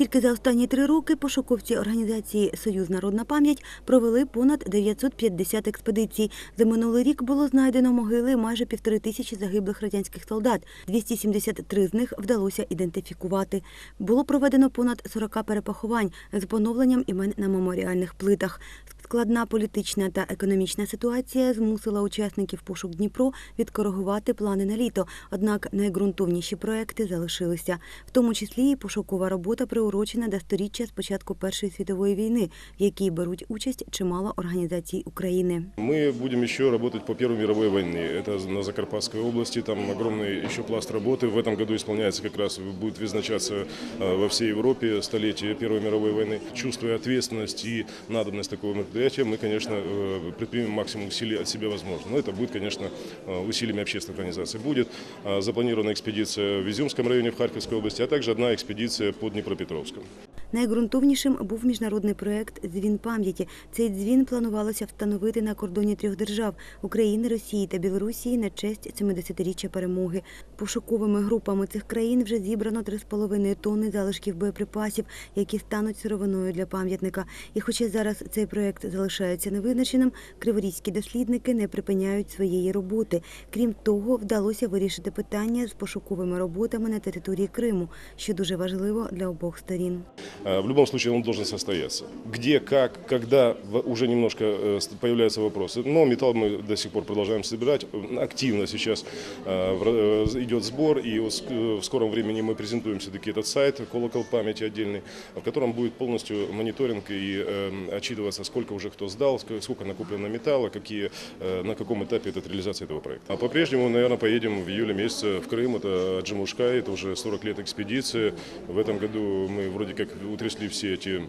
Тільки за останні три роки пошуковці організації Союз Народна пам'ять провели понад 950 експедицій. За минулий рік було знайдено могили майже півтори тисячі загиблих радянських солдат. 273 з них вдалося ідентифікувати. Було проведено понад 40 перепахувань з поновленням імен на меморіальних плитах. Складна політична та економічна ситуація змусила учасників пошук Дніпро відкоригувати плани на літо. Однак найґрунтовніші проекти залишилися, в тому числі і пошукова робота приурочена до сторіччя з початку Першої світової війни, в якій беруть участь чимало організацій України. Мы будем еще работать по Первой мировой войне. Это на Закарпатской области, там огромный еще пласт работы. В этом году исполняется как раз, будет відзначаться э, во всей Европе столетие Первой мировой войны. Чувствуя ответственность и надобность такого мероприятия, мы, конечно, э, предпримем максимум усилий от себя возможно. Но это будет, конечно, э, усилиями общественных организаций. Будет э, запланирована экспедиция в Изюмском районе в Харьковской области, а также одна экспедиция по Днепропетровском. Найґрунтовнішим був міжнародний проект Дзвін пам'яті. Цей дзвін планувалося встановити на кордоні трьох держав України, Росії та Білорусі на честь 70-річчя перемоги. Пошуковими групами цих країн вже зібрано 3,5 тонни залишків боєприпасів, які стануть сировиною для пам'ятника. І хоча зараз цей проект залишається невизначеним, криворізькі дослідники не припиняють своєї роботи. Крім того, вдалося вирішити питання з пошуковими роботами на території Криму, що дуже важливо для обох сторін. Э, В любом случае он должен состояться. Где, как, когда, уже немножко э, появляются вопросы. Но металл мы до сих пор продолжаем собирать. Активно сейчас э, идет сбор, и в скором времени мы презентуем все-таки этот сайт, колокол памяти отдельный, в котором будет полностью мониторинг и э, отчитываться, сколько уже кто сдал, ск- сколько накоплено металла, какие, на каком этапе идет реализация этого проекта. А по-прежнему, наверное, поедем в июле месяце в Крым. Это Джамушкай, это уже 40 лет экспедиции. В этом году мы вроде как утрясли все эти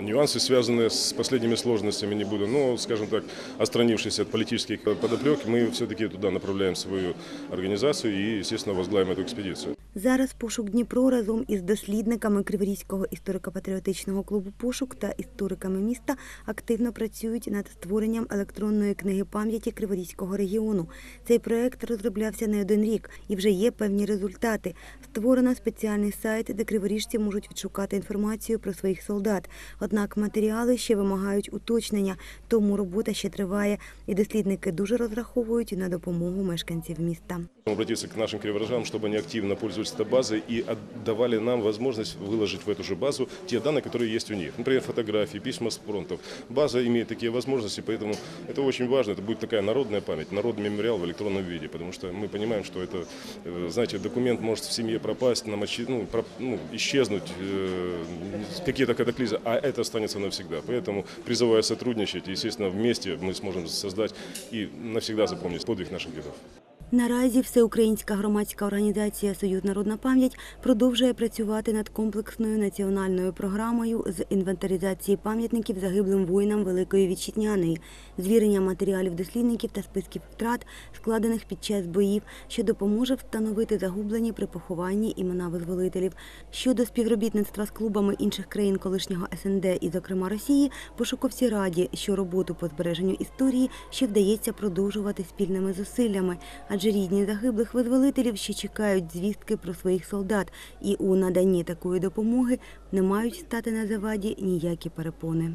нюансы, связанные с последними сложностями, не буду, но, скажем так, отстранившись от политических подоплек, мы все-таки туда направляем свою организацию и, естественно, возглавим эту экспедицию. Зараз пошук Дніпро разом із дослідниками Криворізького історико-патріотичного клубу Пошук та істориками міста активно працюють над створенням електронної книги пам'яті Криворізького регіону. Цей проект розроблявся не один рік і вже є певні результати. Створено спеціальний сайт, де криворіжці можуть відшукати інформацію про своїх солдат. Однак матеріали ще вимагають уточнення, тому робота ще триває, і дослідники дуже розраховують на допомогу мешканців міста. Обратиться к нашим криворожанам, чтобы они активно пользовались этой базой и отдавали нам возможность выложить в эту же базу те данные, которые есть у них. Например, фотографии, письма с фронтов. База имеет такие возможности, поэтому это очень важно. Это будет такая народная память, народный мемориал в электронном виде, потому что мы понимаем, что это, э, знаете, документ может в семье пропасть, намочи, ну, про- ну, исчезнуть, э, какие-то катаклизмы, а это останется навсегда. Поэтому призываю сотрудничать, и, естественно, вместе мы сможем создать и навсегда запомнить подвиг наших дедов. Наразі всеукраїнська громадська організація Союз Народна пам'ять продовжує працювати над комплексною національною програмою з інвентаризації пам'ятників загиблим воїнам Великої Вітчизняної, звірення матеріалів дослідників та списків втрат, складених під час боїв, що допоможе встановити загублені при похованні імена визволителів. Щодо співробітництва з клубами інших країн колишнього СНД і, зокрема, Росії, пошуковці раді, що роботу по збереженню історії ще вдається продовжувати спільними зусиллями, адже рідні загиблих визволителів ще чекають звістки про своїх солдат, і у наданні такої допомоги не мають стати на заваді ніякі перепони.